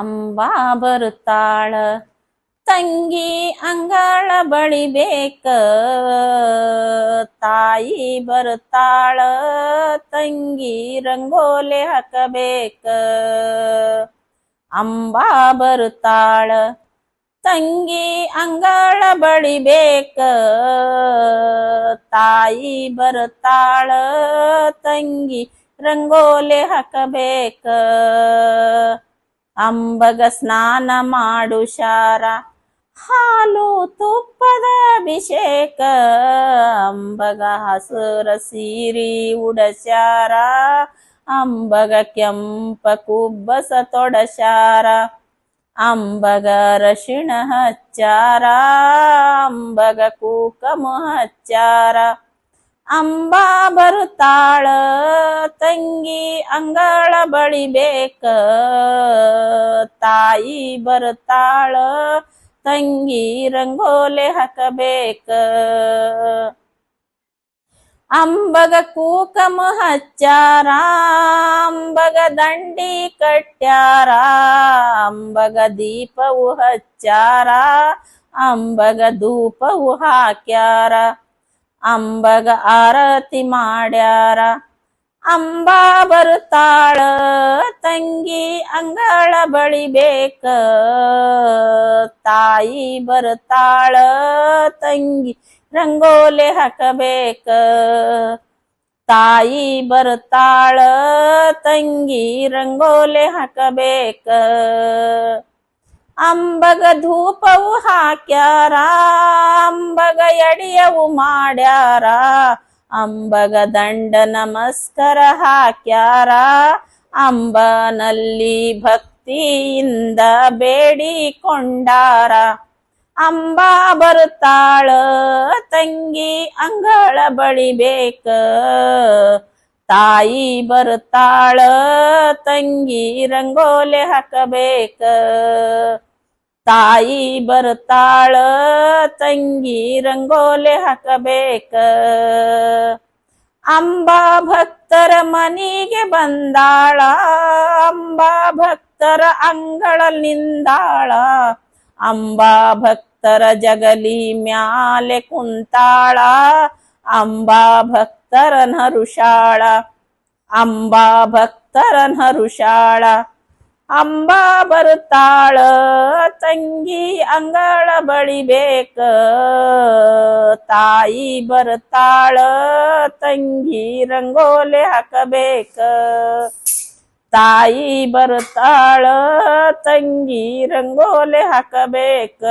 अंबा बरतळ तंगी अंगा बळीक ताई बरतळ तंगी रंगोले हक बे अंबा बरतळ तंगी अंगा बळीक ताई बरतळ तंगी रंगोले हक बेक ಅಂಬಗ ಸ್ನಾನ ಮಾಡು ಶಾರ ಹಾಲು ತುಪ್ಪದ ಅಭಿಷೇಕ ಅಂಬಗ ಹಸುರ ಸೀರಿ ಉಡಶಾರ ಅಂಬಗ ಕೆಂಪ ಕುಬ್ಬಸ ತೊಡಶಾರ ಅಂಬಗ ರಶಿಣ ಹಚ್ಚಾರ ಅಂಬಗ ಕೂಕಮು ಹಚ್ಚಾರ ಅಂಬಾ ಬರುತ್ತಾಳ ತಂಗಿ ಅಂಗಳ ಬಳಿಬೇಕ ತಾಯಿ ಬರುತ್ತಾಳ ತಂಗಿ ರಂಗೋಲೆ ಹಾಕಬೇಕ ಅಂಬಗ ಕೂಕಮ ಹಚ್ಚಾರ ಅಂಬಗ ದಂಡಿ ಕಟ್ಟ್ಯಾರ ಅಂಬಗ ದೀಪವು ಹಚ್ಚಾರ ಅಂಬಗ ಧೂಪವು ಹಾಕ್ಯಾರ ಅಂಬಗ ಆರತಿ ಮಾಡ್ಯಾರ ಅಂಬಾ ಬರುತ್ತಾಳ ತಂಗಿ ಅಂಗಳ ಬಳಿ ಬಳಿಬೇಕ ತಾಯಿ ಬರುತ್ತಾಳ ತಂಗಿ ರಂಗೋಲೆ ಹಾಕಬೇಕ ತಾಯಿ ಬರುತ್ತಾಳ ತಂಗಿ ರಂಗೋಲೆ ಹಾಕಬೇಕ ಅಂಬಗ ಧೂಪವು ಹಾಕ್ಯಾರ ಎಡಿಯವು ಮಾಡ್ಯಾರ ಅಂಬಗ ದಂಡ ನಮಸ್ಕಾರ ಹಾಕ್ಯಾರ ಅಂಬನಲ್ಲಿ ಭಕ್ತಿಯಿಂದ ಬೇಡಿಕೊಂಡಾರ ಅಂಬಾ ಬರುತ್ತಾಳ ತಂಗಿ ಅಂಗಳ ಬೇಕ ತಾಯಿ ಬರುತ್ತಾಳ ತಂಗಿ ರಂಗೋಲೆ ಹಾಕಬೇಕ ताई बरताळ तंगी रंगोले हकबेक। बंब भक्तर मनेगे बंदाळा अंबा भक्तर अंग निंदाळा अंबा भक्तर जगली म्याले कुंताळा अंब भक्तर नरुषाळा अंबा भक्तर नरुषाळा आंबा बरताळ तंगी अंगळ बळी बेक ताई बरताळ तंगी रंगोले हकबेक ताई बरताळ तंगी रंगोले हकबेक